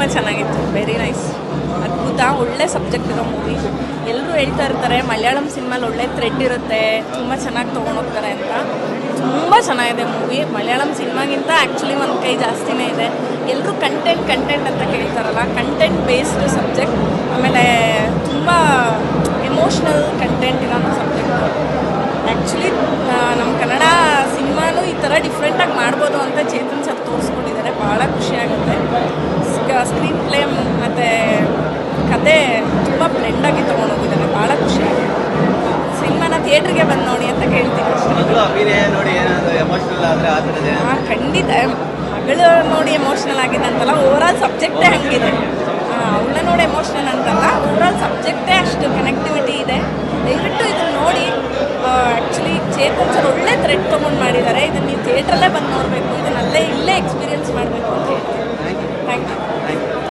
ತುಂಬ ಚೆನ್ನಾಗಿತ್ತು. Very nice ಅದ್ಭುತ, ಒಳ್ಳೆ ಸಬ್ಜೆಕ್ಟ್ ಇರೋ ಮೂವಿ ಎಲ್ಲರೂ ಹೇಳ್ತಾ ಇರ್ತಾರೆ, ಮಲಯಾಳಂ ಸಿನಿಮಾಲಿ ಒಳ್ಳೆ ಥ್ರೆಡ್ ಇರುತ್ತೆ, ತುಂಬ ಚೆನ್ನಾಗಿ ತೊಗೊಂಡೋಗ್ತಾರೆ ಅಂತ. ತುಂಬ ಚೆನ್ನಾಗಿದೆ ಮೂವಿ ಮಲಯಾಳಂ ಸಿನಿಮಾಗಿಂತ ಆ್ಯಕ್ಚುಲಿ ಒಂದು ಕೈ ಜಾಸ್ತಿನೇ ಇದೆ. ಎಲ್ಲರೂ ಕಂಟೆಂಟ್ ಕಂಟೆಂಟ್ ಅಂತ ಕೇಳ್ತಾರಲ್ಲ ಕಂಟೆಂಟ್ ಬೇಸ್ಡ್ ಸಬ್ಜೆಕ್ಟ್ ಆಮೇಲೆ ತುಂಬ ಎಮೋಷ್ನಲ್ ಕಂಟೆಂಟ್ ಇರೋ ಸಬ್ಜೆಕ್ಟ್ ಆ್ಯಕ್ಚುಲಿ ನಮ್ಮ ಕನ್ನಡ ಸಿನಿಮಾನು ಈ ಥರ ಡಿಫ್ರೆಂಟಾಗಿ ಮಾಡ್ಬೋದು ಅಂತ ಚೇತನ್ ಸರ್ ತೋರಿಸ್ಕೊಂಡಿದ್ದಾರೆ ಭಾಳ ಖುಷಿಯಾಗುತ್ತೆ ಸ್ಕ್ರೀನ್ ಪ್ಲೇ ಮತ್ತು ಕತೆ ತುಂಬ ಬ್ಲೆಂಡಾಗಿ ತೊಗೊಂಡೋಗಿದ್ದಾರೆ ಭಾಳ ಖುಷಿ ಸಿನಿಮಾನ ಥಿಯೇಟ್ರಿಗೆ ಬಂದು ನೋಡಿ ಅಂತ ಕೇಳ್ತೀನಿ. ಹಾಂ ಖಂಡಿತ. ಮಗಳು ನೋಡಿ ಎಮೋಷ್ನಲ್ ಆಗಿದೆ ಅಂತಲ್ಲ ಓವರಾಲ್ ಸಬ್ಜೆಕ್ಟೇ ಹಂಗಿದೆ. ಅವಳ ನೋಡಿ ಎಮೋಷ್ನಲ್ ಅಂತಲ್ಲ ಓವರಾಲ್ ಸಬ್ಜೆಕ್ಟೇ ಅಷ್ಟು ಕನೆಕ್ಟಿವಿಟಿ ಇದೆ. ದಯವಿಟ್ಟು ಇದನ್ನು ನೋಡಿ. ಆ್ಯಕ್ಚುಲಿ ಚೇತನ್ ಸರ್ ಒಳ್ಳೆ ಥ್ರೆಡ್ ತೊಗೊಂಡು ಮಾಡಿದ್ದಾರೆ. ಇದನ್ನು ನೀವು ಥಿಯೇಟ್ರಲ್ಲೇ ಬಂದು ನೋಡಬೇಕು. ಇದನ್ನಲ್ಲೇ ಇಲ್ಲೇ ಎಕ್ಸ್ಪೀರಿಯನ್ಸ್ ಮಾಡಬೇಕು ಅಂತ ಹೇಳ್ತೀನಿ. Thank you